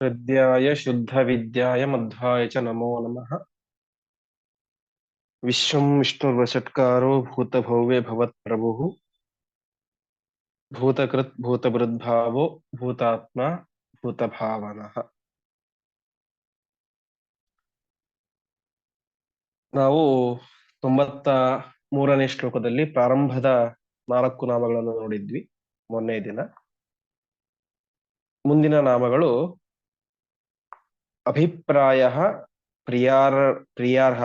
हृद्याय शुद्धविद्याय मध्वाय च नमो नमः विश्वं विष्णुर्वषट्कारो भूतभव्ये भवत्प्रभुः भूतकृत् भूतभृद्भावो भूतात्मा ಭೂತಭಾವನಃ ನಾವು ತೊಂಬತ್ತ ಮೂರನೇ ಶ್ಲೋಕದಲ್ಲಿ ಪ್ರಾರಂಭದ ನಾಲ್ಕು ನಾಮಗಳನ್ನು ನೋಡಿದ್ವಿ ಮೊನ್ನೆ ದಿನ ಮುಂದಿನ ನಾಮಗಳು ಅಭಿಪ್ರಾಯ ಪ್ರಿಯಾರ್ ಪ್ರಿಯಾರ್ಹ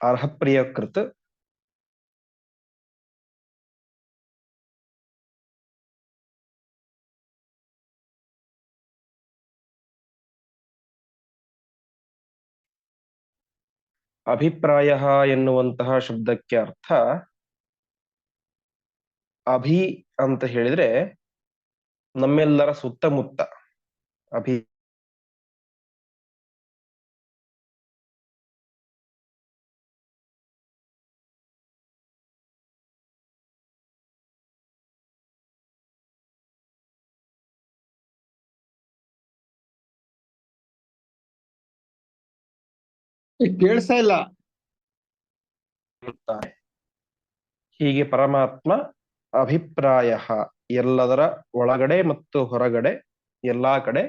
ಅರ್ಹಪ್ರಿಯಕೃತ್ ಅಭಿಪ್ರಾಯ ಎನ್ನುವಂತಹ ಶಬ್ದಕ್ಕೆ ಅರ್ಥ ಅಭಿ ಅಂತ ಹೇಳಿದ್ರೆ ನಮ್ಮೆಲ್ಲರ ಸುತ್ತಮುತ್ತ. ಅಭಿ ಕೇಳಿಸ್ತಾ ಇಲ್ಲ. ಹೀಗೆ ಪರಮಾತ್ಮ ಅಭಿಪ್ರಾಯ ಎಲ್ಲದರ ಒಳಗಡೆ ಮತ್ತು ಹೊರಗಡೆ ಎಲ್ಲಾ ಕಡೆ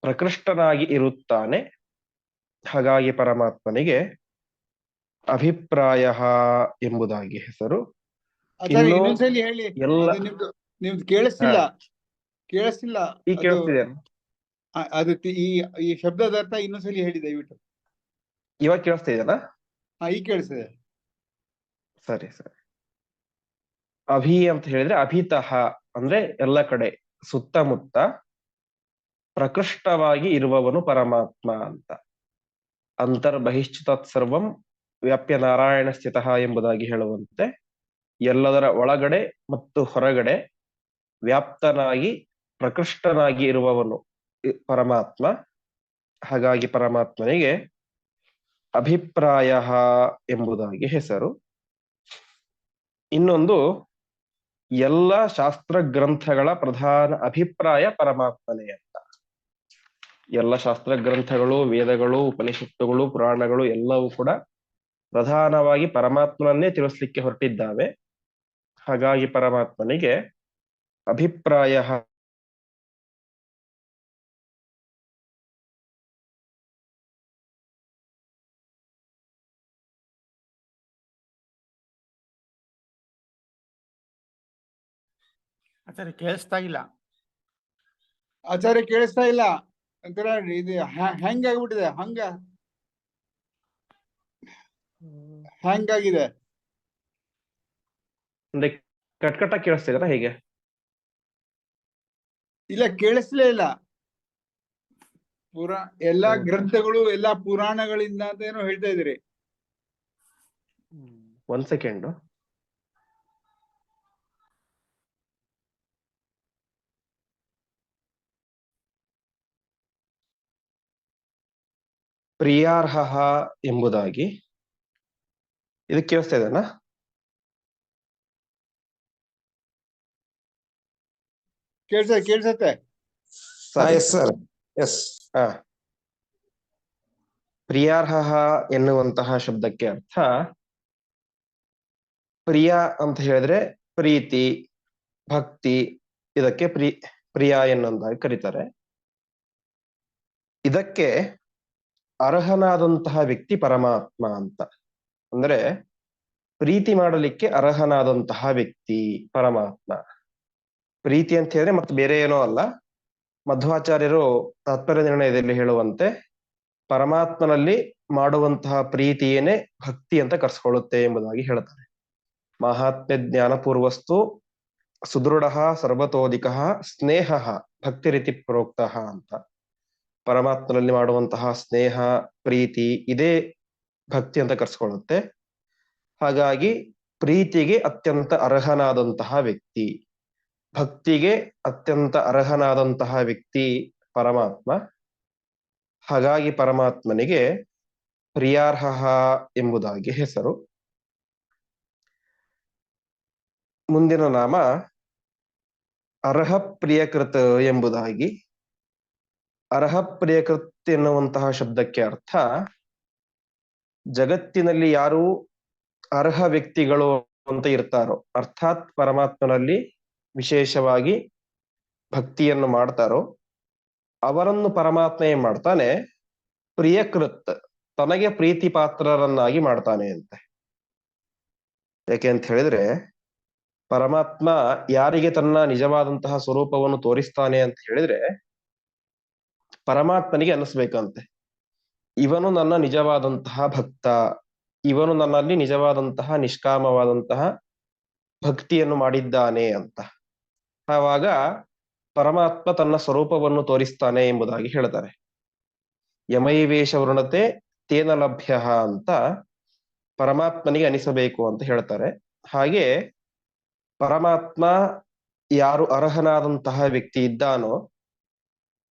ಪ್ರಕೃಷ್ಟನಾಗಿ ಇರುತ್ತಾನೆ. ಹಾಗಾಗಿ ಪರಮಾತ್ಮನಿಗೆ ಅಭಿಪ್ರಾಯ ಎಂಬುದಾಗಿ ಹೆಸರು. ಹೇಳಿ ನಿಮ್ದು ಕೇಳಿಸ್ತಿಲ್ಲ. ಕೇಳಿಸ್ತಿಲ್ಲ. ಈ ಅದು- ಈ ಈ ಶಬ್ದದ ಅರ್ಥ ಇನ್ನೊಂದ್ಸಲಿ ಹೇಳಿ ದಯವಿಟ್ಟು. ಇವಾಗ ಕೇಳಿಸ್ತಿದೆನಾ ಹಾ ಈಗ ಕೇಳಿಸ್ತಿದೆ. ಸರಿ ಸರಿ. ಅಭಿ ಅಂತ ಹೇಳಿದ್ರೆ ಅಭಿತಃ ಅಂದ್ರೆ ಎಲ್ಲ ಕಡೆ ಸುತ್ತಮುತ್ತ ಪ್ರಕೃಷ್ಟವಾಗಿ ಇರುವವನು ಪರಮಾತ್ಮ ಅಂತ. ಅಂತರ್ಬಹಿಶ್ಚಿತತ್ ಸರ್ವಂ ವ್ಯಾಪ್ಯ ನಾರಾಯಣ ಸ್ಥಿತಃ ಎಂಬುದಾಗಿ ಹೇಳುವಂತೆ ಎಲ್ಲದರ ಒಳಗಡೆ ಮತ್ತು ಹೊರಗಡೆ ವ್ಯಾಪ್ತನಾಗಿ ಪ್ರಕೃಷ್ಟನಾಗಿ ಇರುವವನು ಪರಮಾತ್ಮ. ಹಾಗಾಗಿ ಪರಮಾತ್ಮನಿಗೆ ಅಭಿಪ್ರಾಯ ಎಂಬುದಾಗಿ ಹೆಸರು. ಇನ್ನೊಂದು ಎಲ್ಲ ಶಾಸ್ತ್ರ ಗ್ರಂಥಗಳ ಪ್ರಧಾನ ಅಭಿಪ್ರಾಯ ಪರಮಾತ್ಮನೇ ಅಂತ. ಎಲ್ಲ ಶಾಸ್ತ್ರ ಗ್ರಂಥಗಳು ವೇದಗಳು ಉಪನಿಷತ್ತುಗಳು ಪುರಾಣಗಳು ಎಲ್ಲವೂ ಕೂಡ ಪ್ರಧಾನವಾಗಿ ಪರಮಾತ್ಮನನ್ನೇ ತಿಳಿಸ್ಲಿಕ್ಕೆ ಹೊರಟಿದ್ದಾವೆ. ಹಾಗಾಗಿ ಪರಮಾತ್ಮನಿಗೆ ಅಭಿಪ್ರಾಯ ಆಚಾರ್ಯ ಕೇಳಿಸ್ತಾ ಇಲ್ಲ. ಆಚಾರ್ಯ ಕೇಳಿಸ್ತಾ ಇಲ್ಲ. ಒಂಥರ ಇದು ಹೆಂಗಾಗ್ಬಿಟ್ಟಿದೆ ಹ್ಯಾಂಗ್ ಆಗ್ಬಿಟ್ಟಿದೆ ಹಂಗ. ಹ್ಯಾಂಗ್ ಆಗಿದೆ ಅಂದ್ರೆ ಕಟ್ಕಟ್ಟ ಕೇಳಿಸ್ತಿದಾರ ಹೇಗೆ? ಇಲ್ಲ ಕೇಳಿಸ್ಲೇ ಇಲ್ಲ. ಪುರಾ ಎಲ್ಲಾ ಗ್ರಂಥಗಳು ಎಲ್ಲಾ ಪುರಾಣಗಳಿಂದ ಅಂತ ಏನೋ ಹೇಳ್ತಾ ಇದ್ರಿ ಒಂದ್ ಸೆಕೆಂಡ್. ಪ್ರಿಯಾರ್ಹ ಎಂಬುದಾಗಿ. ಇದು ಕೇಳಿಸ್ತಾ ಇದೆನಾ? ಕೇಳಿಸ ಕೇಳಿಸತ್ತೆ. Yes sir yes. ಹಾ. ಪ್ರಿಯಾರ್ಹ ಎನ್ನುವಂತಹ ಶಬ್ದಕ್ಕೆ ಅರ್ಥ ಪ್ರಿಯ ಅಂತ ಹೇಳಿದ್ರೆ ಪ್ರೀತಿ ಭಕ್ತಿ ಇದಕ್ಕೆ ಪ್ರಿ ಪ್ರಿಯ ಎನ್ನುವಂತಾಗಿ ಕರೀತಾರೆ. ಇದಕ್ಕೆ ಅರ್ಹನಾದಂತಹ ವ್ಯಕ್ತಿ ಪರಮಾತ್ಮ ಅಂತ. ಅಂದ್ರೆ ಪ್ರೀತಿ ಮಾಡಲಿಕ್ಕೆ ಅರ್ಹನಾದಂತಹ ವ್ಯಕ್ತಿ ಪರಮಾತ್ಮ. ಪ್ರೀತಿ ಅಂತ ಹೇಳಿದ್ರೆ ಮತ್ತೆ ಬೇರೆ ಏನೋ ಅಲ್ಲ. ಮಧ್ವಾಚಾರ್ಯರು ತಾತ್ಪರ್ಯ ನಿರ್ಣಯದಲ್ಲಿ ಹೇಳುವಂತೆ ಪರಮಾತ್ಮನಲ್ಲಿ ಮಾಡುವಂತಹ ಪ್ರೀತಿಯೇನೆ ಭಕ್ತಿ ಅಂತ ಕರ್ಸ್ಕೊಳ್ಳುತ್ತೆ ಎಂಬುದಾಗಿ ಹೇಳ್ತಾರೆ. ಮಹಾತ್ಮ್ಯ ಜ್ಞಾನಪೂರ್ವಸ್ತು ಸುದೃಢ ಸರ್ವತೋಧಿಕ ಸ್ನೇಹ ಭಕ್ತಿ ರೀತಿ ಪ್ರೋಕ್ತಃ ಅಂತ. ಪರಮಾತ್ಮನಲ್ಲಿ ಮಾಡುವಂತಹ ಸ್ನೇಹ, ಪ್ರೀತಿ ಇದೇ ಭಕ್ತಿ ಅಂತ ಕರ್ಸ್ಕೊಳ್ಳುತ್ತೆ. ಹಾಗಾಗಿ ಪ್ರೀತಿಗೆ ಅತ್ಯಂತ ಅರ್ಹನಾದಂತಹ ವ್ಯಕ್ತಿ, ಭಕ್ತಿಗೆ ಅತ್ಯಂತ ಅರ್ಹನಾದಂತಹ ವ್ಯಕ್ತಿ ಪರಮಾತ್ಮ. ಹಾಗಾಗಿ ಪರಮಾತ್ಮನಿಗೆ ಪ್ರಿಯಾರ್ಹ ಎಂಬುದಾಗಿ ಹೆಸರು. ಮುಂದಿನ ನಾಮ ಅರ್ಹ ಪ್ರಿಯಕೃತ ಎಂಬುದಾಗಿ ಅರ್ಹ ಪ್ರಿಯಕೃತ್ ಎನ್ನುವಂತಹ ಶಬ್ದಕ್ಕೆ ಅರ್ಥ ಜಗತ್ತಿನಲ್ಲಿ ಯಾರು ಅರ್ಹ ವ್ಯಕ್ತಿಗಳು ಅಂತ ಇರ್ತಾರೋ, ಅರ್ಥಾತ್ ಪರಮಾತ್ಮನಲ್ಲಿ ವಿಶೇಷವಾಗಿ ಭಕ್ತಿಯನ್ನು ಮಾಡ್ತಾರೋ, ಅವರನ್ನು ಪರಮಾತ್ಮ ಏನ್ ಮಾಡ್ತಾನೆ, ಪ್ರಿಯಕೃತ್ ತನಗೆ ಪ್ರೀತಿ ಪಾತ್ರರನ್ನಾಗಿ ಮಾಡ್ತಾನೆ ಅಂತೆ. ಯಾಕೆ ಅಂತ ಹೇಳಿದ್ರೆ, ಪರಮಾತ್ಮ ಯಾರಿಗೆ ತನ್ನ ನಿಜವಾದಂತಹ ಸ್ವರೂಪವನ್ನು ತೋರಿಸ್ತಾನೆ ಅಂತ ಹೇಳಿದ್ರೆ ಪರಮಾತ್ಮನಿಗೆ ಅನ್ನಿಸ್ಬೇಕಂತೆ. ಇವನು ನನ್ನ ನಿಜವಾದಂತಹ ಭಕ್ತ, ಇವನು ನನ್ನಲ್ಲಿ ನಿಜವಾದಂತಹ ನಿಷ್ಕಾಮವಾದಂತಹ ಭಕ್ತಿಯನ್ನು ಮಾಡಿದ್ದಾನೆ ಅಂತ. ಆವಾಗ ಪರಮಾತ್ಮ ತನ್ನ ಸ್ವರೂಪವನ್ನು ತೋರಿಸ್ತಾನೆ ಎಂಬುದಾಗಿ ಹೇಳ್ತಾರೆ. ಯಮೈವೇಶ ವೃಣತೆ ತೇನ ಲಭ್ಯ ಅಂತ ಪರಮಾತ್ಮನಿಗೆ ಅನಿಸಬೇಕು ಅಂತ ಹೇಳ್ತಾರೆ. ಹಾಗೆ ಪರಮಾತ್ಮ ಯಾರು ಅರ್ಹನಾದಂತಹ ವ್ಯಕ್ತಿ ಇದ್ದಾನೋ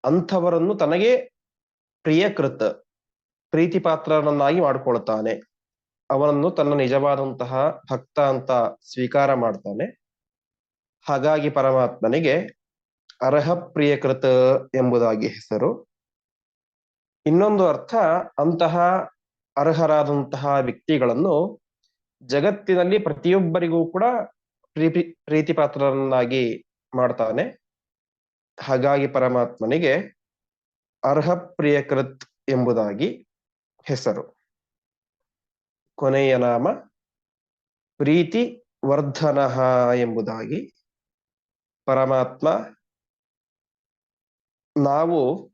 ಅಂಥವರನ್ನು ತನಗೆ ಪ್ರಿಯಕೃತ ಪ್ರೀತಿ ಪಾತ್ರನನ್ನಾಗಿ ಮಾಡ್ಕೊಳ್ತಾನೆ ಅವನನ್ನು ತನ್ನ ನಿಜವಾದಂತಹ ಭಕ್ತ ಅಂತ ಸ್ವೀಕಾರ ಮಾಡ್ತಾನೆ. ಹಾಗಾಗಿ ಪರಮಾತ್ಮನಿಗೆ ಅರ್ಹ ಪ್ರಿಯಕೃತ ಎಂಬುದಾಗಿ ಹೆಸರು. ಇನ್ನೊಂದು ಅರ್ಥ, ಅಂತಹ ಅರ್ಹರಾದಂತಹ ವ್ಯಕ್ತಿಗಳನ್ನು ಜಗತ್ತಿನಲ್ಲಿ ಪ್ರತಿಯೊಬ್ಬರಿಗೂ ಕೂಡ ಪ್ರೀತಿ ಪ್ರೀತಿ ಪಾತ್ರರನ್ನಾಗಿ ಮಾಡ್ತಾನೆ. ಹಾಗಾಗಿ ಪರಮಾತ್ಮನಿಗೆ ಅರ್ಹ ಪ್ರಿಯಕೃತ್ ಎಂಬುದಾಗಿ ಹೆಸರು. ಕೊನೆಯ ನಾಮ ಪ್ರೀತಿ ವರ್ಧನ ಎಂಬುದಾಗಿ ಪರಮಾತ್ಮ ನಾವು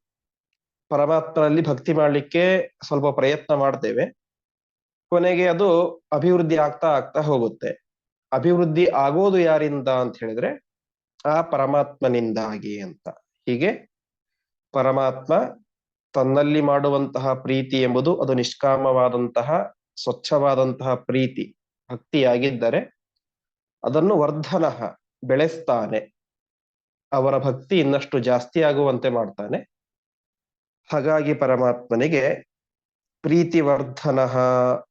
ಪರಮಾತ್ಮನಲ್ಲಿ ಭಕ್ತಿ ಮಾಡಲಿಕ್ಕೆ ಸ್ವಲ್ಪ ಪ್ರಯತ್ನ ಮಾಡ್ತೇವೆ. ಕೊನೆಗೆ ಅದು ಅಭಿವೃದ್ಧಿ ಆಗ್ತಾ ಆಗ್ತಾ ಹೋಗುತ್ತೆ. ಅಭಿವೃದ್ಧಿ ಆಗೋದು ಯಾರಿಂದ ಅಂತ ಹೇಳಿದ್ರೆ ಆ ಪರಮಾತ್ಮನಿಂದಾಗಿ ಅಂತ. ಹೀಗೆ ಪರಮಾತ್ಮ ತನ್ನಲ್ಲಿ ಮಾಡುವಂತಹ ಪ್ರೀತಿ ಎಂಬುದು ಅದು ನಿಷ್ಕಾಮವಾದಂತಹ, ಸ್ವಚ್ಛವಾದಂತಹ ಪ್ರೀತಿ, ಭಕ್ತಿಯಾಗಿದ್ದರೆ ಅದನ್ನು ವರ್ಧನ ಬೆಳೆಸ್ತಾನೆ. ಅವರ ಭಕ್ತಿ ಇನ್ನಷ್ಟು ಜಾಸ್ತಿ ಆಗುವಂತೆ ಮಾಡ್ತಾನೆ. ಹಾಗಾಗಿ ಪರಮಾತ್ಮನಿಗೆ ಪ್ರೀತಿವರ್ಧನ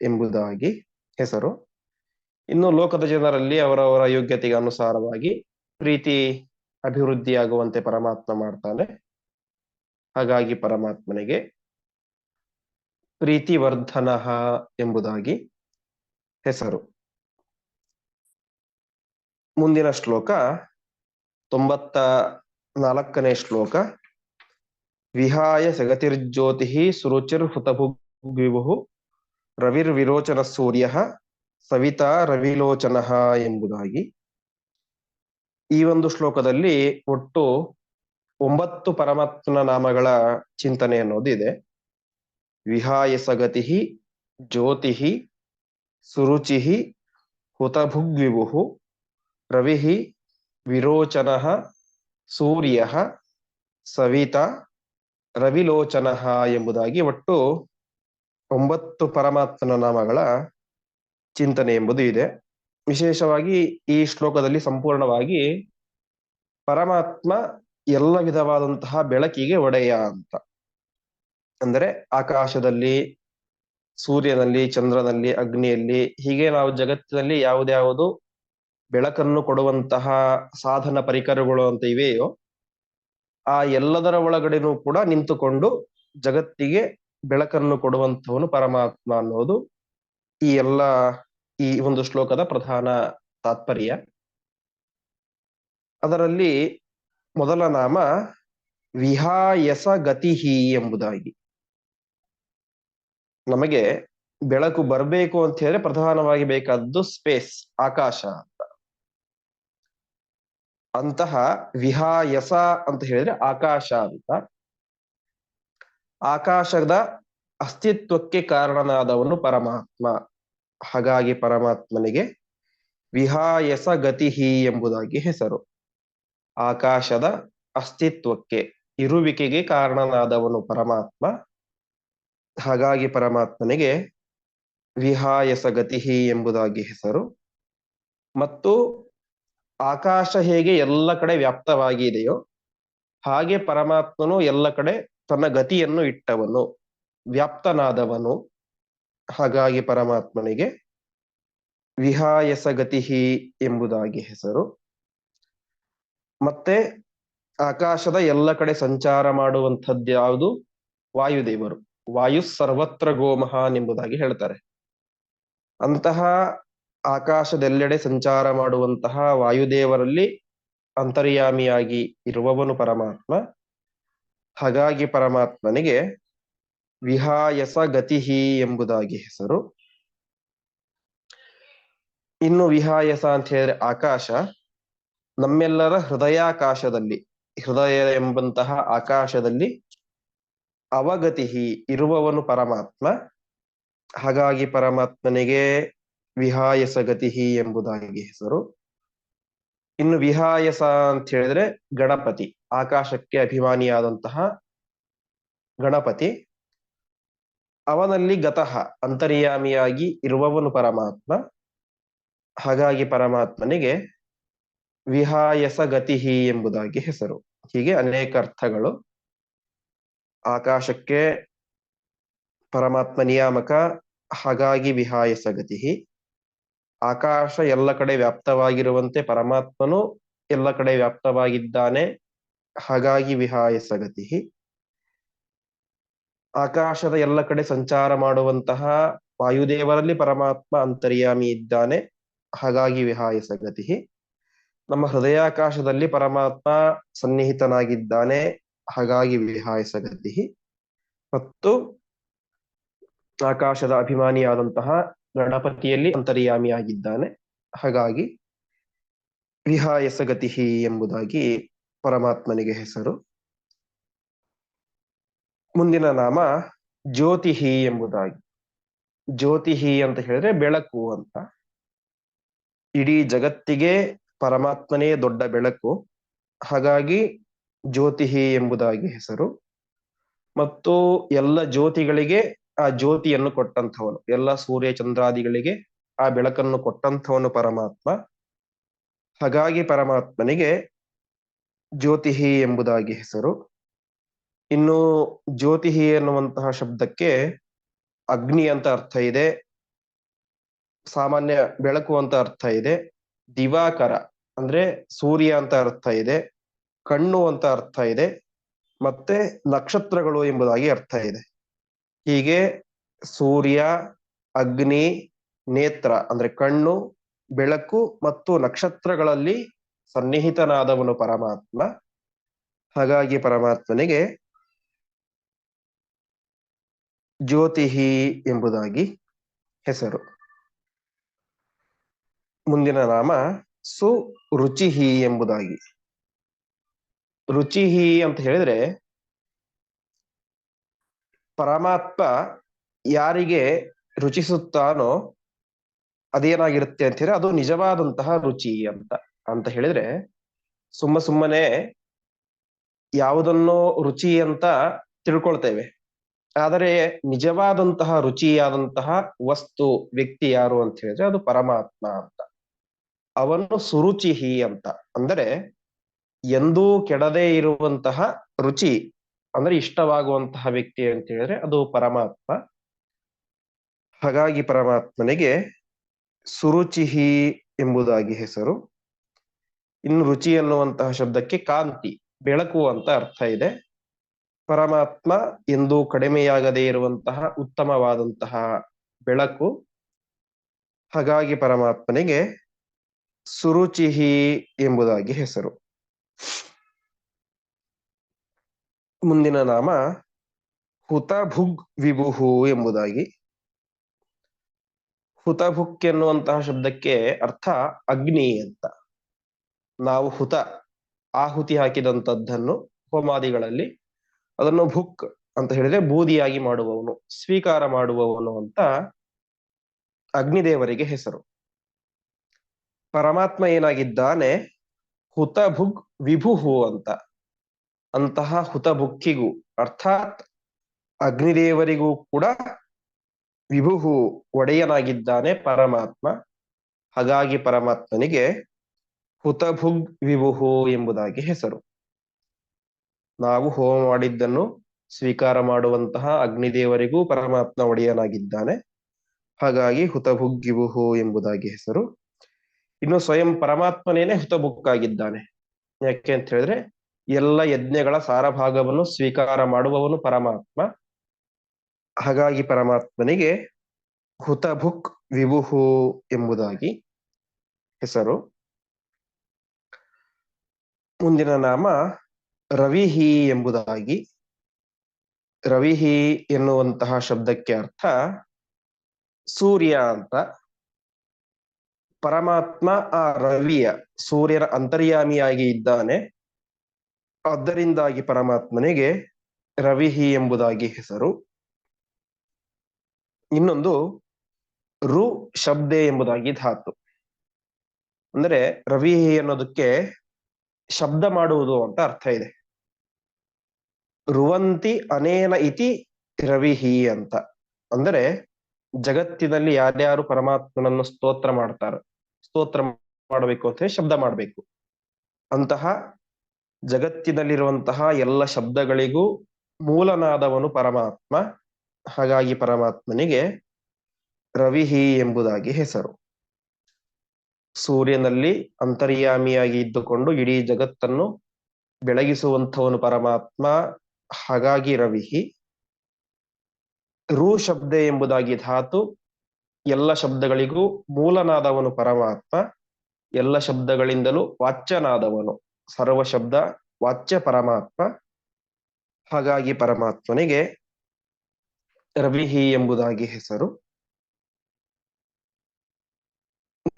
ಎಂಬುದಾಗಿ ಹೆಸರು. ಇನ್ನು ಲೋಕದ ಜನರಲ್ಲಿ ಅವರವರ ಯೋಗ್ಯತೆಗೆ ಅನುಸಾರವಾಗಿ ಪ್ರೀತಿ ಅಭಿವೃದ್ಧಿಯಾಗುವಂತೆ ಪರಮಾತ್ಮ ಮಾಡ್ತಾನೆ. ಹಾಗಾಗಿ ಪರಮಾತ್ಮನಿಗೆ ಪ್ರೀತಿವರ್ಧನ ಎಂಬುದಾಗಿ ಹೆಸರು. ಮುಂದಿನ ಶ್ಲೋಕ, ತೊಂಬತ್ತ ನಾಲ್ಕನೇ ಶ್ಲೋಕ. ವಿಹಾಯ ಸಗತಿರ್ಜ್ಯೋತಿ ಸುರುಚಿರ್ ಹುತಭುಗ್ವಿಭು ರವಿರ್ವಿರೋಚನ ಸೂರ್ಯ ಸವಿತಾ ರವಿಲೋಚನ ಎಂಬುದಾಗಿ ಈ ಒಂದು ಶ್ಲೋಕದಲ್ಲಿ ಒಟ್ಟು ಒಂಬತ್ತು ಪರಮಾತ್ಮನ ನಾಮಗಳ ಚಿಂತನೆ ಅನ್ನೋದಿದೆ ವಿಹಾಯ ಸಗತಿ ಜ್ಯೋತಿ ಸುರುಚಿ ಹುತಭುಗ್ವಿಭು ರವಿ ವಿರೋಚನ, ಸೂರ್ಯ, ಸವಿತಾ, ರವಿಲೋಚನ ಎಂಬುದಾಗಿ ಒಟ್ಟು ಒಂಬತ್ತು ಪರಮಾತ್ಮನ ನಾಮಗಳ ಚಿಂತನೆ ಎಂಬುದು ಇದೆ. ವಿಶೇಷವಾಗಿ ಈ ಶ್ಲೋಕದಲ್ಲಿ ಸಂಪೂರ್ಣವಾಗಿ ಪರಮಾತ್ಮ ಎಲ್ಲ ವಿಧವಾದಂತಹ ಬೆಳಕಿಗೆ ಒಡೆಯ ಅಂತ. ಅಂದರೆ ಆಕಾಶದಲ್ಲಿ, ಸೂರ್ಯನಲ್ಲಿ, ಚಂದ್ರನಲ್ಲಿ, ಅಗ್ನಿಯಲ್ಲಿ, ಹೀಗೆ ನಾವು ಜಗತ್ತಿನಲ್ಲಿ ಯಾವುದ್ಯಾವುದು ಬೆಳಕನ್ನು ಕೊಡುವಂತಹ ಸಾಧನ ಪರಿಕರಗಳು ಅಂತ ಇವೆಯೋ, ಆ ಎಲ್ಲದರ ಒಳಗಡೆನೂ ಕೂಡ ನಿಂತುಕೊಂಡು ಜಗತ್ತಿಗೆ ಬೆಳಕನ್ನು ಕೊಡುವಂತವನು ಪರಮಾತ್ಮ ಅನ್ನೋದು ಈ ಎಲ್ಲ ಈ ಒಂದು ಶ್ಲೋಕದ ಪ್ರಧಾನ ತಾತ್ಪರ್ಯ. ಅದರಲ್ಲಿ ಮೊದಲ ನಾಮ ವಿಹಾಯಸ ಗತಿಹಿ ಎಂಬುದಾಗಿ. ನಮಗೆ ಬೆಳಕು ಬರಬೇಕು ಅಂತ ಹೇಳಿದ್ರೆ ಪ್ರಧಾನವಾಗಿ ಬೇಕಾದ್ದು ಸ್ಪೇಸ್, ಆಕಾಶ ಅಂತ. ಅಂತಹ ವಿಹಾಯಸ ಅಂತ ಹೇಳಿದ್ರೆ ಆಕಾಶ ಅಂತ. ಆಕಾಶದ ಅಸ್ತಿತ್ವಕ್ಕೆ ಕಾರಣನಾದವನು ಪರಮಾತ್ಮ. ಹಾಗಾಗಿ ಪರಮಾತ್ಮನಿಗೆ ವಿಹಾಯಸ ಗತಿಹಿ ಎಂಬುದಾಗಿ ಹೆಸರು. ಆಕಾಶದ ಅಸ್ತಿತ್ವಕ್ಕೆ ಇರುವಿಕೆಗೆ ಕಾರಣನಾದವನು ಪರಮಾತ್ಮ. ಹಾಗಾಗಿ ಪರಮಾತ್ಮನಿಗೆ ವಿಹಾಯಸ ಗತಿಹಿ ಎಂಬುದಾಗಿ ಹೆಸರು. ಮತ್ತು ಆಕಾಶ ಹೇಗೆ ಎಲ್ಲ ಕಡೆ ವ್ಯಾಪ್ತವಾಗಿದೆಯೋ ಹಾಗೆ ಪರಮಾತ್ಮನು ಎಲ್ಲ ಕಡೆ ತನ್ನ ಗತಿಯನ್ನು ಇಟ್ಟವನು, ವ್ಯಾಪ್ತನಾದವನು. ಹಾಗಾಗಿ ಪರಮಾತ್ಮನಿಗೆ ವಿಹಾಯಸ ಗತಿಹಿ ಎಂಬುದಾಗಿ ಹೆಸರು. ಮತ್ತೆ ಆಕಾಶದ ಎಲ್ಲ ಕಡೆ ಸಂಚಾರ ಮಾಡುವಂಥದ್ದು ಯಾವುದು? ವಾಯುದೇವರು. ವಾಯು ಸರ್ವತ್ರ ಗೋಮಹಾನ್ ಎಂಬುದಾಗಿ ಹೇಳ್ತಾರೆ. ಅಂತಹ ಆಕಾಶದೆಲ್ಲೆಡೆ ಸಂಚಾರ ಮಾಡುವಂತಹ ವಾಯುದೇವರಲ್ಲಿ ಅಂತರ್ಯಾಮಿಯಾಗಿ ಇರುವವನು ಪರಮಾತ್ಮ. ಹಾಗಾಗಿ ಪರಮಾತ್ಮನಿಗೆ ವಿಹಾಯಸ ಗತಿಹಿ ಎಂಬುದಾಗಿ ಹೆಸರು. ಇನ್ನು ವಿಹಾಯಸ ಅಂತ ಹೇಳಿದ್ರೆ ಆಕಾಶ. ನಮ್ಮೆಲ್ಲರ ಹೃದಯಾಕಾಶದಲ್ಲಿ, ಹೃದಯ ಎಂಬಂತಹ ಆಕಾಶದಲ್ಲಿ ಅವಗತಿಹಿ ಇರುವವನು ಪರಮಾತ್ಮ. ಹಾಗಾಗಿ ಪರಮಾತ್ಮನಿಗೆ ವಿಹಾಯಸ ಗತಿಹಿ ಎಂಬುದಾಗಿ ಹೆಸರು. ಇನ್ನು ವಿಹಾಯಸ ಅಂತ ಹೇಳಿದ್ರೆ ಗಣಪತಿ, ಆಕಾಶಕ್ಕೆ ಅಭಿಮಾನಿಯಾದಂತಹ ಗಣಪತಿ. ಅವನಲ್ಲಿ ಗತಃ ಅಂತರ್ಯಾಮಿಯಾಗಿ ಇರುವವನು ಪರಮಾತ್ಮ. ಹಾಗಾಗಿ ಪರಮಾತ್ಮನಿಗೆ ವಿಹಾಯಸ ಗತಿಹಿ ಎಂಬುದಾಗಿ ಹೆಸರು. ಹೀಗೆ ಅನೇಕ ಅರ್ಥಗಳು. ಆಕಾಶಕ್ಕೆ ಪರಮಾತ್ಮ ನಿಯಾಮಕ, ಹಾಗಾಗಿ ವಿಹಾಯಸ ಗತಿಹಿ. ಆಕಾಶ ಎಲ್ಲ ಕಡೆ ವ್ಯಾಪ್ತವಾಗಿರುವಂತೆ ಪರಮಾತ್ಮನು ಎಲ್ಲ ಕಡೆ ವ್ಯಾಪ್ತವಾಗಿದ್ದಾನೆ, ಹಾಗಾಗಿ ವಿಹಾಯಸ ಗತಿಹಿ. ಆಕಾಶದ ಎಲ್ಲ ಕಡೆ ಸಂಚಾರ ಮಾಡುವಂತಹ ವಾಯುದೇವರಲ್ಲಿ ಪರಮಾತ್ಮ ಅಂತರ್ಯಾಮಿ ಇದ್ದಾನೆ. ಹಾಗಾಗಿ ವಿಹಾಯ ಸಗತಿ. ನಮ್ಮ ಹೃದಯಾಕಾಶದಲ್ಲಿ ಪರಮಾತ್ಮ ಸನ್ನಿಹಿತನಾಗಿದ್ದಾನೆ. ಹಾಗಾಗಿ ವಿಹಾಯ ಸಗತಿ. ಮತ್ತು ಆಕಾಶದ ಅಭಿಮಾನಿಯಾದಂತಹ ಗಣಪತಿಯಲ್ಲಿ ಅಂತರ್ಯಾಮಿಯಾಗಿದ್ದಾನೆ. ಹಾಗಾಗಿ ವಿಹಾಯಸ ಗತಿಹಿ ಎಂಬುದಾಗಿ ಪರಮಾತ್ಮನಿಗೆ ಹೆಸರು. ಮುಂದಿನ ನಾಮ ಜ್ಯೋತಿಹಿ ಎಂಬುದಾಗಿ. ಜ್ಯೋತಿಹಿ ಅಂತ ಹೇಳಿದ್ರೆ ಬೆಳಕು ಅಂತ. ಇಡೀ ಜಗತ್ತಿಗೆ ಪರಮಾತ್ಮನೇ ದೊಡ್ಡ ಬೆಳಕು. ಹಾಗಾಗಿ ಜ್ಯೋತಿಹಿ ಎಂಬುದಾಗಿ ಹೆಸರು. ಮತ್ತು ಎಲ್ಲ ಜ್ಯೋತಿಗಳಿಗೆ ಆ ಜ್ಯೋತಿಯನ್ನು ಕೊಟ್ಟಂಥವನು, ಎಲ್ಲ ಸೂರ್ಯ ಚಂದ್ರಾದಿಗಳಿಗೆ ಆ ಬೆಳಕನ್ನು ಕೊಟ್ಟಂಥವನು ಪರಮಾತ್ಮ. ಹಾಗಾಗಿ ಪರಮಾತ್ಮನಿಗೆ ಜ್ಯೋತಿಹಿ ಎಂಬುದಾಗಿ ಹೆಸರು. ಇನ್ನು ಜ್ಯೋತಿಹಿ ಎನ್ನುವಂತಹ ಶಬ್ದಕ್ಕೆ ಅಗ್ನಿ ಅಂತ ಅರ್ಥ ಇದೆ. ಸಾಮಾನ್ಯ ಬೆಳಕು ಅಂತ ಅರ್ಥ ಇದೆ. ದಿವಾಕರ ಅಂದ್ರೆ ಸೂರ್ಯ ಅಂತ ಅರ್ಥ ಇದೆ. ಕಣ್ಣು ಅಂತ ಅರ್ಥ ಇದೆ. ಮತ್ತೆ ನಕ್ಷತ್ರಗಳು ಎಂಬುದಾಗಿ ಅರ್ಥ ಇದೆ. ಹೀಗೆ ಸೂರ್ಯ, ಅಗ್ನಿ, ನೇತ್ರ ಅಂದ್ರೆ ಕಣ್ಣು, ಬೆಳಕು ಮತ್ತು ನಕ್ಷತ್ರಗಳಲ್ಲಿ ಸನ್ನಿಹಿತನಾದವನು ಪರಮಾತ್ಮ. ಹಾಗಾಗಿ ಪರಮಾತ್ಮನಿಗೆ ಜ್ಯೋತಿಹಿ ಎಂಬುದಾಗಿ ಹೆಸರು. ಮುಂದಿನ ನಾಮ ಸುರುಚಿಹಿ ಎಂಬುದಾಗಿ. ರುಚಿಹಿ ಅಂತ ಹೇಳಿದ್ರೆ ಪರಮಾತ್ಮ ಯಾರಿಗೆ ರುಚಿಸುತ್ತಾನೋ ಅದೇನಾಗಿರುತ್ತೆ ಅಂತ ಹೇಳಿದ್ರೆ ಅದು ನಿಜವಾದಂತಹ ರುಚಿ ಅಂತ ಅಂತ ಹೇಳಿದ್ರೆ ಸುಮ್ಮ ಸುಮ್ಮನೆ ಯಾವುದನ್ನೋ ರುಚಿ ಅಂತ ತಿಳ್ಕೊಳ್ತೇವೆ. ಆದರೆ ನಿಜವಾದಂತಹ ರುಚಿಯಾದಂತಹ ವಸ್ತು ವ್ಯಕ್ತಿ ಯಾರು ಅಂತ ಹೇಳಿದ್ರೆ ಅದು ಪರಮಾತ್ಮ ಅಂತ. ಅವನು ಸುರುಚಿಹಿ ಅಂತ. ಅಂದರೆ ಎಂದೂ ಕೆಡದೇ ಇರುವಂತಹ ರುಚಿ, ಅಂದ್ರೆ ಇಷ್ಟವಾಗುವಂತಹ ವ್ಯಕ್ತಿ ಅಂತ ಹೇಳಿದ್ರೆ ಅದು ಪರಮಾತ್ಮ. ಹಾಗಾಗಿ ಪರಮಾತ್ಮನಿಗೆ ಸುರುಚಿಹಿ ಎಂಬುದಾಗಿ ಹೆಸರು. ಇನ್ನು ರುಚಿ ಅನ್ನುವಂತಹ ಶಬ್ದಕ್ಕೆ ಕಾಂತಿ, ಬೆಳಕು ಅಂತ ಅರ್ಥ ಇದೆ. ಪರಮಾತ್ಮ ಎಂದು ಕಡಿಮೆಯಾಗದೇ ಇರುವಂತಹ ಉತ್ತಮವಾದಂತಹ ಬೆಳಕು. ಹಾಗಾಗಿ ಪರಮಾತ್ಮನಿಗೆ ಸುರುಚಿಹಿ ಎಂಬುದಾಗಿ ಹೆಸರು. ಮುಂದಿನ ನಾಮ ಹುತಭುಗ್ ವಿಭುಹು ಎಂಬುದಾಗಿ. ಹುತಭುಕ್ ಎನ್ನುವಂತಹ ಶಬ್ದಕ್ಕೆ ಅರ್ಥ ಅಗ್ನಿ ಅಂತ. ನಾವು ಹುತ, ಆಹುತಿ ಹಾಕಿದಂತದ್ದನ್ನು ಹೋಮಾದಿಗಳಲ್ಲಿ ಅದನ್ನು ಭುಕ್ ಅಂತ ಹೇಳಿದ್ರೆ ಬೂದಿಯಾಗಿ ಮಾಡುವವನು, ಸ್ವೀಕಾರ ಮಾಡುವವನು ಅಂತ ಅಗ್ನಿದೇವರಿಗೆ ಹೆಸರು. ಪರಮಾತ್ಮ ಏನಾಗಿದ್ದಾನೆ? ಹುತ ಭುಗ್ ವಿಭುಹು ಅಂತ. ಅಂತಹ ಹುತಭುಕ್ಕಿಗೂ ಅರ್ಥಾತ್ ಅಗ್ನಿದೇವರಿಗೂ ಕೂಡ ವಿಭುಹು ಒಡೆಯನಾಗಿದ್ದಾನೆ ಪರಮಾತ್ಮ. ಹಾಗಾಗಿ ಪರಮಾತ್ಮನಿಗೆ ಹುತಭುಗ್ ವಿಭುಹು ಎಂಬುದಾಗಿ ಹೆಸರು. ನಾವು ಹೋಮ ಮಾಡಿದ್ದನ್ನು ಸ್ವೀಕಾರ ಮಾಡುವಂತಹ ಅಗ್ನಿದೇವರಿಗೂ ಪರಮಾತ್ಮ ಒಡೆಯನಾಗಿದ್ದಾನೆ. ಹಾಗಾಗಿ ಹುತಭುಗ್ಗಿಬುಹು ಎಂಬುದಾಗಿ ಹೆಸರು. ಇನ್ನು ಸ್ವಯಂ ಪರಮಾತ್ಮನೇನೆ ಹುತಭುಕ್ಕಾಗಿದ್ದಾನೆ ಯಾಕೆ ಅಂತ ಹೇಳಿದ್ರೆ, ಎಲ್ಲ ಯಜ್ಞಗಳ ಸಾರಭಾಗವನ್ನು ಸ್ವೀಕಾರ ಮಾಡುವವನು ಪರಮಾತ್ಮ. ಹಾಗಾಗಿ ಪರಮಾತ್ಮನಿಗೆ ಹುತಭುಕ್ ವಿಭುಹು ಎಂಬುದಾಗಿ ಹೆಸರು. ಮುಂದಿನ ನಾಮ ರವಿಹಿ ಎಂಬುದಾಗಿ ರವಿಹಿ ಎನ್ನುವಂತಹ ಶಬ್ದಕ್ಕೆ ಅರ್ಥ ಸೂರ್ಯ ಅಂತ. ಪರಮಾತ್ಮ ಆ ರವಿಯ ಸೂರ್ಯನ ಅಂತರ್ಯಾಮಿಯಾಗಿ ಇದ್ದಾನೆ. ಅದರಿಂದಾಗಿ ಪರಮಾತ್ಮನಿಗೆ ರವಿಹಿ ಎಂಬುದಾಗಿ ಹೆಸರು. ಇನ್ನೊಂದು ರು ಶಬ್ದೆ ಎಂಬುದಾಗಿ ಧಾತು. ಅಂದ್ರೆ ರವಿಹಿ ಅನ್ನೋದಕ್ಕೆ ಶಬ್ದ ಮಾಡುವುದು ಅಂತ ಅರ್ಥ ಇದೆ. ರುವಂತಿ ಅನೇನ ಇತಿ ರವಿಹಿ ಅಂತ. ಅಂದರೆ ಜಗತ್ತಿನಲ್ಲಿ ಯಾರ್ಯಾರು ಪರಮಾತ್ಮನನ್ನು ಸ್ತೋತ್ರ ಮಾಡ್ತಾರ, ಸ್ತೋತ್ರ ಮಾಡಬೇಕು ಅಂತ ಹೇಳಿ ಶಬ್ದ ಮಾಡಬೇಕು. ಅಂತಹ ಜಗತ್ತಿನಲ್ಲಿರುವಂತಹ ಎಲ್ಲ ಶಬ್ದಗಳಿಗೂ ಮೂಲನಾದವನು ಪರಮಾತ್ಮ. ಹಾಗಾಗಿ ಪರಮಾತ್ಮನಿಗೆ ರವಿಹಿ ಎಂಬುದಾಗಿ ಹೆಸರು. ಸೂರ್ಯನಲ್ಲಿ ಅಂತರ್ಯಾಮಿಯಾಗಿ ಇದ್ದುಕೊಂಡು ಇಡೀ ಜಗತ್ತನ್ನು ಬೆಳಗಿಸುವಂಥವನು ಪರಮಾತ್ಮ. ಹಾಗಾಗಿ ರವಿಹಿ ರು ಶಬ್ದ ಎಂಬುದಾಗಿ ಧಾತು, ಎಲ್ಲ ಶಬ್ದಗಳಿಗೂ ಮೂಲನಾದವನು ಪರಮಾತ್ಮ, ಎಲ್ಲ ಶಬ್ದಗಳಿಂದಲೂ ವಾಚ್ಯನಾದವನು. ಸರ್ವ ಶಬ್ದ ವಾಚ್ಯ ಪರಮಾತ್ಮ, ಹಾಗಾಗಿ ಪರಮಾತ್ಮನಿಗೆ ರವಿಹಿ ಎಂಬುದಾಗಿ ಹೆಸರು.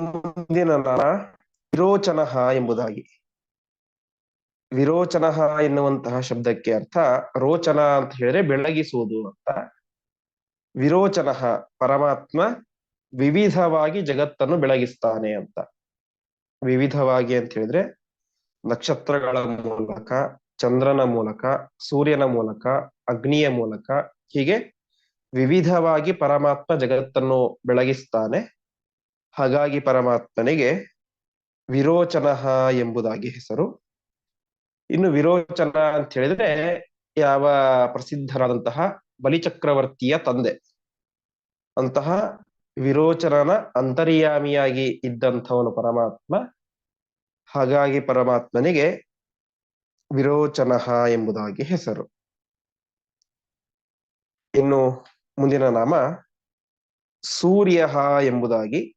ಮುಂದಿನ ವಿರೋಚನ ಎಂಬುದಾಗಿ. ವಿರೋಚನಃ ಎನ್ನುವಂತಹ ಶಬ್ದಕ್ಕೆ ಅರ್ಥ ರೋಚನ ಅಂತ ಹೇಳಿದ್ರೆ ಬೆಳಗಿಸುವುದು ಅಂತ. ವಿರೋಚನ ಪರಮಾತ್ಮ ವಿವಿಧವಾಗಿ ಜಗತ್ತನ್ನು ಬೆಳಗಿಸ್ತಾನೆ ಅಂತ. ವಿವಿಧವಾಗಿ ಅಂತ ಹೇಳಿದ್ರೆ ನಕ್ಷತ್ರಗಳ ಮೂಲಕ, ಚಂದ್ರನ ಮೂಲಕ, ಸೂರ್ಯನ ಮೂಲಕ, ಅಗ್ನಿಯ ಮೂಲಕ ಹೀಗೆ ವಿವಿಧವಾಗಿ ಪರಮಾತ್ಮ ಜಗತ್ತನ್ನು ಬೆಳಗಿಸ್ತಾನೆ. ಹಾಗಾಗಿ ಪರಮಾತ್ಮನಿಗೆ ವಿರೋಚನ ಎಂಬುದಾಗಿ ಹೆಸರು. ಇನ್ನು ವಿರೋಚನ ಅಂತ ಹೇಳಿದ್ರೆ, ಯಾವ ಪ್ರಸಿದ್ಧರಾದಂತಹ ಬಲಿಚಕ್ರವರ್ತಿಯ ತಂದೆ. ಅಂತಹ ವಿರೋಚನನ ಅಂತರ್ಯಾಮಿಯಾಗಿ ಇದ್ದಂಥವನು ಪರಮಾತ್ಮ. ಹಾಗಾಗಿ ಪರಮಾತ್ಮನಿಗೆ ವಿರೋಚನ ಎಂಬುದಾಗಿ ಹೆಸರು. ಇನ್ನು ಮುಂದಿನ ನಾಮ ಸೂರ್ಯ ಎಂಬುದಾಗಿ.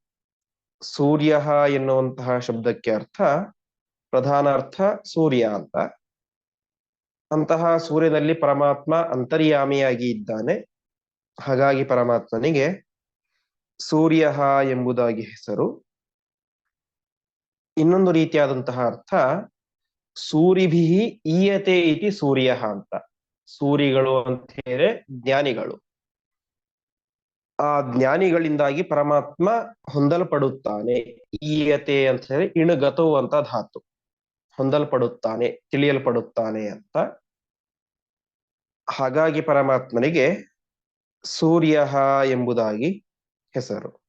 ಸೂರ್ಯ ಎನ್ನುವಂತಹ ಶಬ್ದಕ್ಕೆ ಅರ್ಥ ಪ್ರಧಾನ ಅರ್ಥ ಸೂರ್ಯ ಅಂತ. ಅಂತಹ ಸೂರ್ಯನಲ್ಲಿ ಪರಮಾತ್ಮ ಅಂತರ್ಯಾಮಿಯಾಗಿ ಇದ್ದಾನೆ. ಹಾಗಾಗಿ ಪರಮಾತ್ಮನಿಗೆ ಸೂರ್ಯ ಎಂಬುದಾಗಿ ಹೆಸರು. ಇನ್ನೊಂದು ರೀತಿಯಾದಂತಹ ಅರ್ಥ ಸೂರಿಭಿಹಿ ಈಯತೆ ಇತಿ ಸೂರ್ಯ ಅಂತ. ಸೂರಿಗಳು ಅಂತ ಹೇಳಿದ್ರೆ ಜ್ಞಾನಿಗಳು. ಆ ಜ್ಞಾನಿಗಳಿಂದಾಗಿ ಪರಮಾತ್ಮ ಹೊಂದಲ್ಪಡುತ್ತಾನೆ. ಈಯತೆ ಅಂತ ಹೇಳಿ ಅಂತ ಧಾತು. ಹೊಂದಲ್ಪಡುತ್ತಾನೆ, ತಿಳಿಯಲ್ಪಡುತ್ತಾನೆ ಅಂತ. ಹಾಗಾಗಿ ಪರಮಾತ್ಮನಿಗೆ ಸೂರ್ಯ ಎಂಬುದಾಗಿ ಹೆಸರು.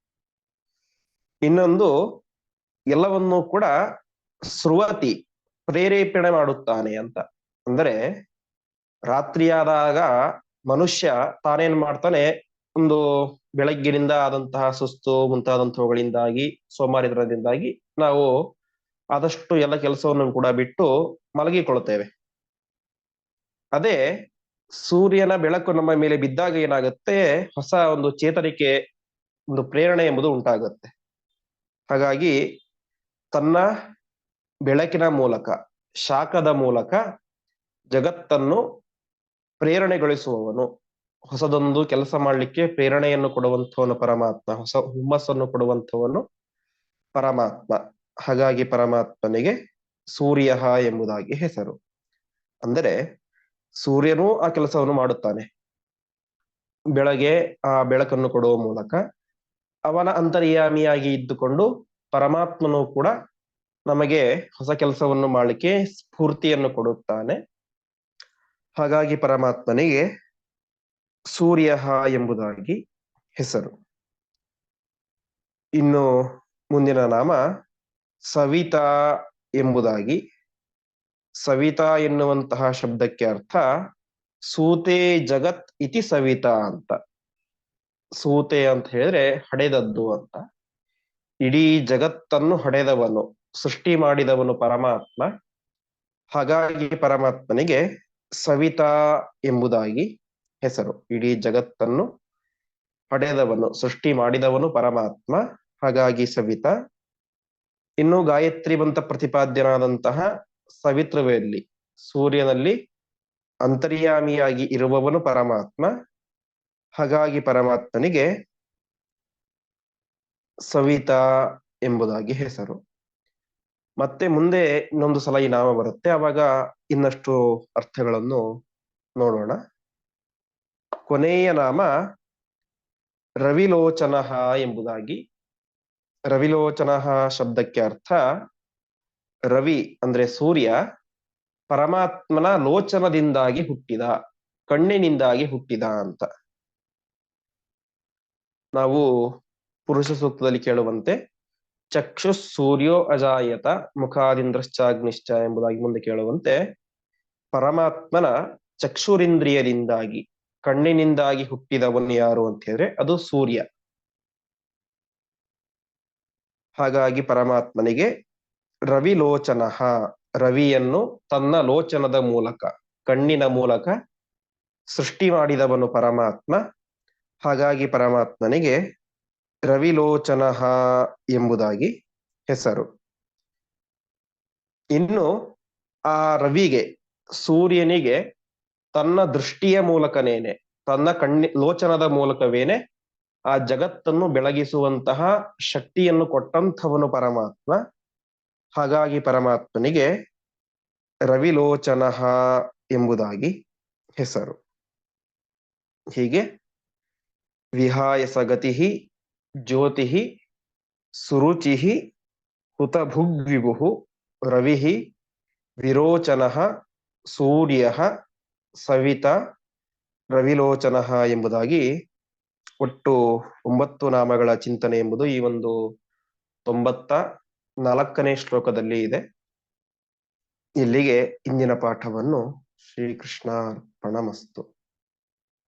ಇನ್ನೊಂದು, ಎಲ್ಲವನ್ನೂ ಕೂಡ ಸ್ರುವತಿ ಪ್ರೇರೇಪಣೆ ಮಾಡುತ್ತಾನೆ ಅಂತ. ಅಂದರೆ, ರಾತ್ರಿಯಾದಾಗ ಮನುಷ್ಯ ತಾನೇನ್ ಮಾಡ್ತಾನೆ, ಒಂದು ಬೆಳಗ್ಗಿನಿಂದ ಆದಂತಹ ಸುಸ್ತು ಮುಂತಾದಂತಹವುಗಳಿಂದಾಗಿ ಸೋಮಾರಿತನದಿಂದಾಗಿ ನಾವು ಆದಷ್ಟು ಎಲ್ಲ ಕೆಲಸವನ್ನು ಕೂಡ ಬಿಟ್ಟು ಮಲಗಿಕೊಳ್ಳುತ್ತೇವೆ. ಅದೇ ಸೂರ್ಯನ ಬೆಳಕು ನಮ್ಮ ಮೇಲೆ ಬಿದ್ದಾಗ ಏನಾಗುತ್ತೆ? ಹೊಸ ಒಂದು ಚೇತರಿಕೆ, ಒಂದು ಪ್ರೇರಣೆ ಎಂಬುದು ಉಂಟಾಗುತ್ತೆ. ಹಾಗಾಗಿ ತನ್ನ ಬೆಳಕಿನ ಮೂಲಕ, ಶಾಖದ ಮೂಲಕ ಜಗತ್ತನ್ನು ಪ್ರೇರಣೆಗೊಳಿಸುವವನು. ಹೊಸದೊಂದು ಕೆಲಸ ಮಾಡಲಿಕ್ಕೆ ಪ್ರೇರಣೆಯನ್ನು ಕೊಡುವಂಥವನು ಪರಮಾತ್ಮ, ಹೊಸ ಹುಮ್ಮಸ್ಸನ್ನು ಕೊಡುವಂಥವನು ಪರಮಾತ್ಮ. ಹಾಗಾಗಿ ಪರಮಾತ್ಮನಿಗೆ ಸೂರ್ಯ ಎಂಬುದಾಗಿ ಹೆಸರು. ಅಂದರೆ ಸೂರ್ಯನೂ ಆ ಕೆಲಸವನ್ನು ಮಾಡುತ್ತಾನೆ. ಬೆಳಗ್ಗೆ ಆ ಬೆಳಕನ್ನು ಕೊಡುವ ಮೂಲಕ ಅವನ ಅಂತರ್ಯಾಮಿಯಾಗಿ ಇದ್ದುಕೊಂಡು ಪರಮಾತ್ಮನು ಕೂಡ ನಮಗೆ ಹೊಸ ಕೆಲಸವನ್ನು ಮಾಡಲಿಕ್ಕೆ ಸ್ಫೂರ್ತಿಯನ್ನು ಕೊಡುತ್ತಾನೆ. ಹಾಗಾಗಿ ಪರಮಾತ್ಮನಿಗೆ ಸೂರ್ಯ ಎಂಬುದಾಗಿ ಹೆಸರು. ಇನ್ನು ಮುಂದಿನ ನಾಮ ಸವಿತಾ ಎಂಬುದಾಗಿ. ಸವಿತಾ ಎನ್ನುವಂತಹ ಶಬ್ದಕ್ಕೆ ಅರ್ಥ ಸೂತೆ ಜಗತ್ ಇತಿ ಸವಿತಾ ಅಂತ. ಸೂತೆ ಅಂತ ಹೇಳಿದ್ರೆ ಹಡೆದದ್ದು ಅಂತ. ಇಡೀ ಜಗತ್ತನ್ನು ಹಡೆದವನು, ಸೃಷ್ಟಿ ಮಾಡಿದವನು ಪರಮಾತ್ಮ. ಹಾಗಾಗಿ ಪರಮಾತ್ಮನಿಗೆ ಸವಿತಾ ಎಂಬುದಾಗಿ ಹೆಸರು. ಇಡೀ ಜಗತ್ತನ್ನು ಹಡೆದವನು, ಸೃಷ್ಟಿ ಮಾಡಿದವನು ಪರಮಾತ್ಮ. ಹಾಗಾಗಿ ಸವಿತಾ ಇನ್ನು ಗಾಯತ್ರಿ ಬಂತ ಪ್ರತಿಪಾದ್ಯನಾದಂತಹ ಸವಿತೃವೆಯಲ್ಲಿ ಸೂರ್ಯನಲ್ಲಿ ಅಂತರ್ಯಾಮಿಯಾಗಿ ಇರುವವನು ಪರಮಾತ್ಮ. ಹಾಗಾಗಿ ಪರಮಾತ್ಮನಿಗೆ ಸವಿತಾ ಎಂಬುದಾಗಿ ಹೆಸರು. ಮತ್ತೆ ಮುಂದೆ ಇನ್ನೊಂದು ಸಲ ಈ ನಾಮ ಬರುತ್ತೆ. ಅವಾಗ ಇನ್ನಷ್ಟು ಅರ್ಥಗಳನ್ನು ನೋಡೋಣ. ಕೊನೆಯ ನಾಮ ರವಿಲೋಚನ ಎಂಬುದಾಗಿ ರವಿಲೋಚನ ಶಬ್ದಕ್ಕೆ ಅರ್ಥ, ರವಿ ಅಂದ್ರೆ ಸೂರ್ಯ, ಪರಮಾತ್ಮನ ಲೋಚನದಿಂದಾಗಿ ಹುಟ್ಟಿದ, ಕಣ್ಣಿನಿಂದಾಗಿ ಹುಟ್ಟಿದ ಅಂತ. ನಾವು ಪುರುಷ ಸೂಕ್ತದಲ್ಲಿ ಕೇಳುವಂತೆ ಚಕ್ಷು ಸೂರ್ಯೋ ಅಜಾಯತ ಮುಖಾದಿಂದ್ರಶ್ಚಾಗ್ನಿಶ್ಚ ಎಂಬುದಾಗಿ ಮುಂದೆ ಕೇಳುವಂತೆ, ಪರಮಾತ್ಮನ ಚಕ್ಷುರಿಂದ್ರಿಯದಿಂದಾಗಿ, ಕಣ್ಣಿನಿಂದಾಗಿ ಹುಟ್ಟಿದವನು ಯಾರು ಅಂತ ಹೇಳಿದ್ರೆ ಅದು ಸೂರ್ಯ. ಹಾಗಾಗಿ ಪರಮಾತ್ಮನಿಗೆ ರವಿಲೋಚನ, ರವಿಯನ್ನು ತನ್ನ ಲೋಚನದ ಮೂಲಕ, ಕಣ್ಣಿನ ಮೂಲಕ ಸೃಷ್ಟಿ ಮಾಡಿದವನು ಪರಮಾತ್ಮ. ಹಾಗಾಗಿ ಪರಮಾತ್ಮನಿಗೆ ರವಿಲೋಚನ ಎಂಬುದಾಗಿ ಹೆಸರು. ಇನ್ನು ಆ ರವಿಗೆ, ಸೂರ್ಯನಿಗೆ ತನ್ನ ದೃಷ್ಟಿಯ ಮೂಲಕನೇನೆ, ತನ್ನ ಕಣ್ಣಿ, ಲೋಚನದ ಮೂಲಕವೇನೆ ಆ ಜಗತ್ತನ್ನು ಬೆಳಗಿಸುವಂತಹ ಶಕ್ತಿಯನ್ನು ಕೊಟ್ಟಂಥವನು ಪರಮಾತ್ಮ. ಹಾಗಾಗಿ ಪರಮಾತ್ಮನಿಗೆ ರವಿಲೋಚನ ಎಂಬುದಾಗಿ ಹೆಸರು. ಹೀಗೆ ವಿಹಾಯ ಸಗತಿ ಜ್ಯೋತಿ ಸುರುಚಿ ಹುತಭುಗ್ವಿಭು ರವಿ ವಿರೋಚನ, ಸೂರ್ಯ, ಸವಿತ, ರವಿಲೋಚನ ಎಂಬುದಾಗಿ ಒಟ್ಟು ಒಂಬತ್ತು ನಾಮಗಳ ಚಿಂತನೆ ಎಂಬುದು ಈ ಒಂದು ತೊಂಬತ್ತ ನಾಲ್ಕನೇ ಶ್ಲೋಕದಲ್ಲಿ ಇದೆ. ಇಲ್ಲಿಗೆ ಇಂದಿನ ಪಾಠವನ್ನು ಶ್ರೀಕೃಷ್ಣ ಅರ್ಪಣಮಸ್ತು